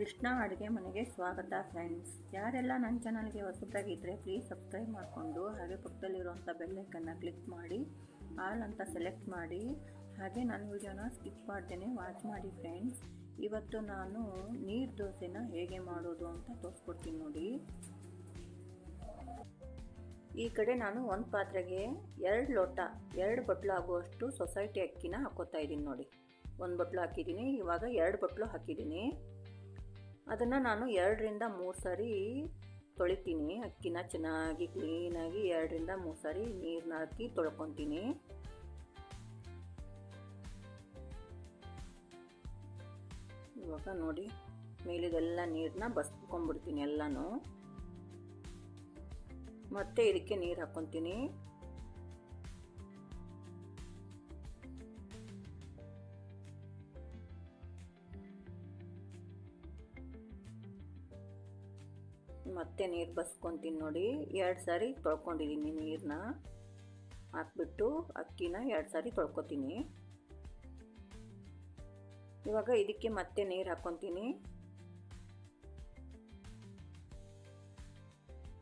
ಕೃಷ್ಣ ಅಡುಗೆ ಮನೆಗೆ ಸ್ವಾಗತ ಫ್ರೆಂಡ್ಸ್ ಯಾರೆಲ್ಲ ನನ್ನ ಚಾನಲ್ಗೆ ಹೊಸದಾಗಿದ್ದರೆ ಪ್ಲೀಸ್ ಸಬ್ಸ್ಕ್ರೈಬ್ ಮಾಡಿಕೊಂಡು ಹಾಗೆ ಪಕ್ಕದಲ್ಲಿರುವಂಥ ಬೆಲ್ಲೈಕನ್ನು ಕ್ಲಿಕ್ ಮಾಡಿ ಆಲ್ ಅಂತ ಸೆಲೆಕ್ಟ್ ಮಾಡಿ. ಹಾಗೆ ನನ್ನ ವಿಡಿಯೋನ ಸ್ಕಿಪ್ ಮಾಡ್ದೇನೆ ವಾಚ್ ಮಾಡಿ ಫ್ರೆಂಡ್ಸ್ ಇವತ್ತು ನಾನು ನೀರು ದೋಸೆನ ಹೇಗೆ ಮಾಡೋದು ಅಂತ ತೋರಿಸ್ಕೊಡ್ತೀನಿ ನೋಡಿ. ಈ ಕಡೆ ನಾನು ಒಂದು ಪಾತ್ರೆಗೆ ಎರಡು ಲೋಟ, ಎರಡು ಬಟ್ಲು ಆಗುವಷ್ಟು ಸೊಸೈಟಿ ಅಕ್ಕಿನ ಹಾಕೋತಾ ಇದ್ದೀನಿ ನೋಡಿ. ಒಂದು ಬಟ್ಲು ಹಾಕಿದ್ದೀನಿ, ಇವಾಗ ಎರಡು ಬಟ್ಲು ಹಾಕಿದ್ದೀನಿ. ಅದನ್ನು ನಾನು ಎರಡರಿಂದ ಮೂರು ಸಾರಿ ತೊಳಿತೀನಿ. ಅಕ್ಕಿನ ಚೆನ್ನಾಗಿ ಕ್ಲೀನಾಗಿ ಎರಡರಿಂದ ಮೂರು ಸಾರಿ ನೀರನ್ನ ಹಾಕಿ ತೊಳ್ಕೊತೀನಿ. ಇವಾಗ ನೋಡಿ, ಮೇಲಿದೆಲ್ಲ ನೀರನ್ನ ಬಸ್ಕೊಂಡ್ಬಿಡ್ತೀನಿ ಎಲ್ಲನೂ. ಮತ್ತೆ ಇದಕ್ಕೆ ನೀರು ಹಾಕ್ಕೊತೀನಿ ಮತ್ತೆ ನೀರು ಬಸ್ಕೊತೀನಿ ನೋಡಿ. ಎರಡು ಸಾರಿ ತೊಳ್ಕೊಂಡಿದ್ದೀನಿ ನೀರನ್ನ ಹಾಕ್ಬಿಟ್ಟು ಅಕ್ಕಿನ ಎರಡು ಸಾರಿ ತೊಳ್ಕೊತೀನಿ. ಇವಾಗ ಇದಕ್ಕೆ ಮತ್ತೆ ನೀರು ಹಾಕ್ಕೊತೀನಿ.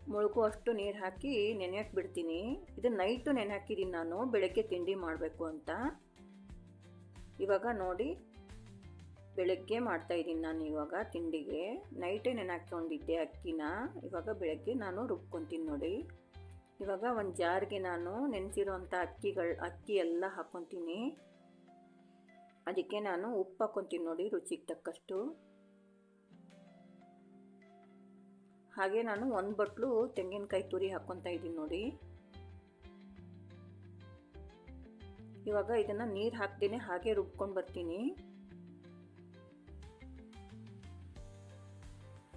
ಮುಳುಗುವಷ್ಟು ನೀರು ಹಾಕಿ ನೆನೆಯಕ್ಕೆ ಬಿಡ್ತೀನಿ. ಇದು ನೈಟು ನೆನೆ ಹಾಕಿದ್ದೀನಿ ನಾನು, ಬೆಳಗ್ಗೆ ತಿಂಡಿ ಮಾಡಬೇಕು ಅಂತ. ಇವಾಗ ನೋಡಿ ಬೆಳಗ್ಗೆ ಮಾಡ್ತಾಯಿದ್ದೀನಿ ನಾನು ಇವಾಗ ತಿಂಡಿಗೆ. ನೈಟೇ ನೆನೆ ಅಕ್ಕಿನ. ಇವಾಗ ಬೆಳಗ್ಗೆ ನಾನು ರುಬ್ಕೊತೀನಿ ನೋಡಿ. ಇವಾಗ ಒಂದು ಜಾರ್ಗೆ ನಾನು ನೆನೆಸಿರುವಂಥ ಅಕ್ಕಿಗಳು, ಅಕ್ಕಿ ಎಲ್ಲ ಹಾಕ್ಕೊತೀನಿ ಅದಕ್ಕೆ ನಾನು ಉಪ್ಪು ಹಾಕ್ಕೊತೀನಿ ನೋಡಿ ರುಚಿಗೆ ತಕ್ಕಷ್ಟು. ಹಾಗೆ ನಾನು ಒಂದು ಬಟ್ಲು ತೆಂಗಿನಕಾಯಿ ತುರಿ ಹಾಕ್ಕೊತಾ ಇದ್ದೀನಿ ನೋಡಿ. ಇವಾಗ ಇದನ್ನು ನೀರು ಹಾಕ್ತೀನಿ ಹಾಗೆ ರುಬ್ಕೊಂಡು ಬರ್ತೀನಿ.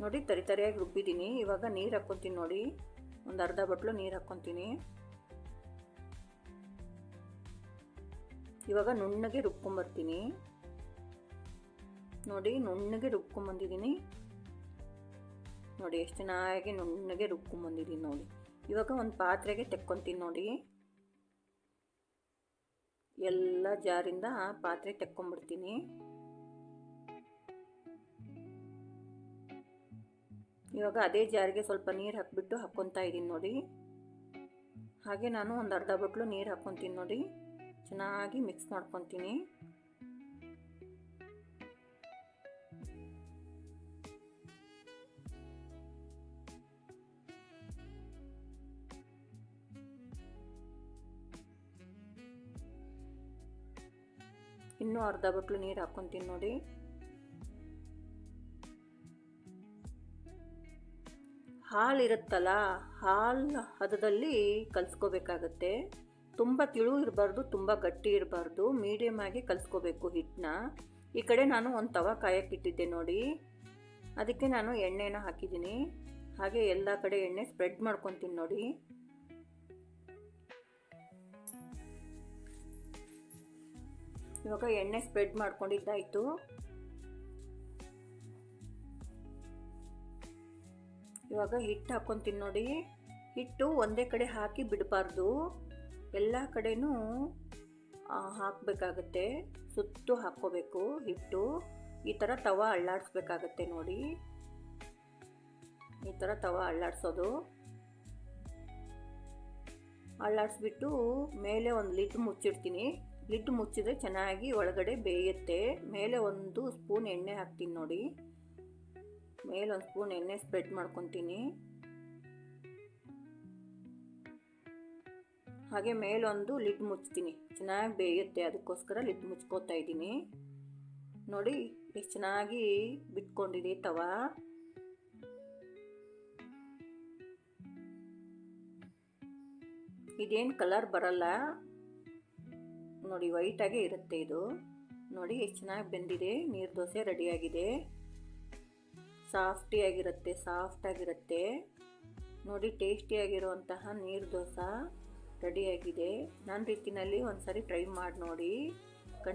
ನೋಡಿ, ತರಿ ತರಿಯಾಗಿ ರುಬ್ಬಿದ್ದೀನಿ. ಇವಾಗ ನೀರು ಹಾಕ್ಕೊತೀನಿ ನೋಡಿ. ಒಂದು ಅರ್ಧ ಬಟ್ಲು ನೀರು ಹಾಕ್ಕೊತೀನಿ ಇವಾಗ ನುಣ್ಣಗೆ ರುಬ್ಕೊಂಬರ್ತೀನಿ. ನೋಡಿ, ನುಣ್ಣಗೆ ರುಬ್ಕೊಂಬಂದಿದ್ದೀನಿ. ನೋಡಿ, ಎಷ್ಟು ಚೆನ್ನಾಗಿ ನುಣ್ಣಗೆ ರುಬ್ಕೊಂಬಂದಿದ್ದೀನಿ ನೋಡಿ. ಇವಾಗ ಒಂದು ಪಾತ್ರೆಗೆ ತೆಕ್ಕೊತೀನಿ ನೋಡಿ. ಎಲ್ಲ ಜಾರಿಂದ ಪಾತ್ರೆ ತೆಕ್ಕೊಂಬಿಡ್ತೀನಿ. ಇವಾಗ ಅದೇ ಜಾರಿಗೆ ಸ್ವಲ್ಪ ನೀರು ಹಾಕ್ಬಿಟ್ಟು ಹಾಕ್ಕೊತಾ ಇದ್ದೀನಿ ನೋಡಿ. ಹಾಗೆ ನಾನು ಒಂದು ಅರ್ಧ ಬಟ್ಲು ನೀರು ಹಾಕ್ಕೊತೀನಿ ನೋಡಿ. ಚೆನ್ನಾಗಿ ಮಿಕ್ಸ್ ಮಾಡ್ಕೊತೀನಿ. ಇನ್ನೂ ಅರ್ಧ ಬಟ್ಲು ನೀರು ಹಾಕ್ಕೊತೀನಿ ನೋಡಿ. ಹಾಲು ಇರುತ್ತಲ್ಲ ಹಾಲು ಹದದಲ್ಲಿ ಕಲಿಸ್ಕೋಬೇಕಾಗತ್ತೆ. ತುಂಬ ತಿಳು ಇರಬಾರ್ದು, ತುಂಬ ಗಟ್ಟಿ ಇರಬಾರ್ದು ಮೀಡಿಯಮ್ ಆಗಿ ಕಲಿಸ್ಕೋಬೇಕು ಹಿಟ್ಟನ್ನ. ಈ ಕಡೆ ನಾನು ಒಂದು ತವ ಕಾಯಕ್ಕಿಟ್ಟಿದ್ದೆ ನೋಡಿ. ಅದಕ್ಕೆ ನಾನು ಎಣ್ಣೆನ ಹಾಕಿದ್ದೀನಿ. ಹಾಗೆ ಎಲ್ಲ ಕಡೆ ಎಣ್ಣೆ ಸ್ಪ್ರೆಡ್ ಮಾಡ್ಕೊತೀನಿ ನೋಡಿ. ಇವಾಗ ಎಣ್ಣೆ ಸ್ಪ್ರೆಡ್ ಮಾಡ್ಕೊಂಡಿದ್ದಾಯಿತು. ಇವಾಗ ಹಿಟ್ಟು ಹಾಕ್ಕೊತೀನಿ ನೋಡಿ. ಹಿಟ್ಟು ಒಂದೇ ಕಡೆ ಹಾಕಿ ಬಿಡಬಾರ್ದು. ಎಲ್ಲ ಕಡೆನೂ ಹಾಕಬೇಕಾಗತ್ತೆ. ಸುತ್ತು ಹಾಕ್ಕೋಬೇಕು ಹಿಟ್ಟು. ಈ ಥರ ತವ ಅಳ್ಳಾಡಿಸ್ಬೇಕಾಗತ್ತೆ ನೋಡಿ. ಈ ಥರ ತವ ಅಳ್ಳಾಡಿಸೋದು. ಅಳ್ಳಾಡಿಸ್ಬಿಟ್ಟು ಮೇಲೆ ಒಂದು ಲಿಡ್ ಮುಚ್ಚಿಡ್ತೀನಿ. ಲಿಡ್ ಮುಚ್ಚಿದ್ರೆ ಚೆನ್ನಾಗಿ ಒಳಗಡೆ ಬೇಯುತ್ತೆ. ಮೇಲೆ ಒಂದು ಸ್ಪೂನ್ ಎಣ್ಣೆ ಹಾಕ್ತೀನಿ ನೋಡಿ. ಮೇಲೆ ಒಂದು ಸ್ಪೂನ್ ಎಣ್ಣೆ ಸ್ಪ್ರೆಡ್ ಮಾಡ್ಕೊತೀನಿ. ಹಾಗೆ ಮೇಲೊಂದು ಲಿಡ್ ಮುಚ್ತೀನಿ. ಚೆನ್ನಾಗಿ ಬೇಯುತ್ತೆ, ಅದಕ್ಕೋಸ್ಕರ ಲಿಡ್ ಮುಚ್ಕೋತಾ ಇದ್ದೀನಿ. ನೋಡಿ, ಎಷ್ಟು ಚೆನ್ನಾಗಿ ಬಿಟ್ಕೊಂಡಿದೆ ತವ. ಇದೇನು ಕಲರ್ ಬರಲ್ಲ. ನೋಡಿ ವೈಟಾಗೆ ಇರುತ್ತೆ ಇದು. ನೋಡಿ, ಎಷ್ಟು ಚೆನ್ನಾಗಿ ಬೆಂದಿದೆ, ನೀರು ದೋಸೆ ರೆಡಿಯಾಗಿದೆ ಸಾಫ್ಟಿಯಾಗಿರುತ್ತೆ ಸಾಫ್ಟಾಗಿರುತ್ತೆ ನೋಡಿ ಟೇಸ್ಟಿಯಾಗಿರುವಂತಹ ನೀರು ದೋಸೆ ರೆಡಿಯಾಗಿದೆ ನನ್ನ ರೀತಿಯಲ್ಲಿ ಒಂದು ಸಾರಿ ಟ್ರೈ ಮಾಡಿ ನೋಡಿ.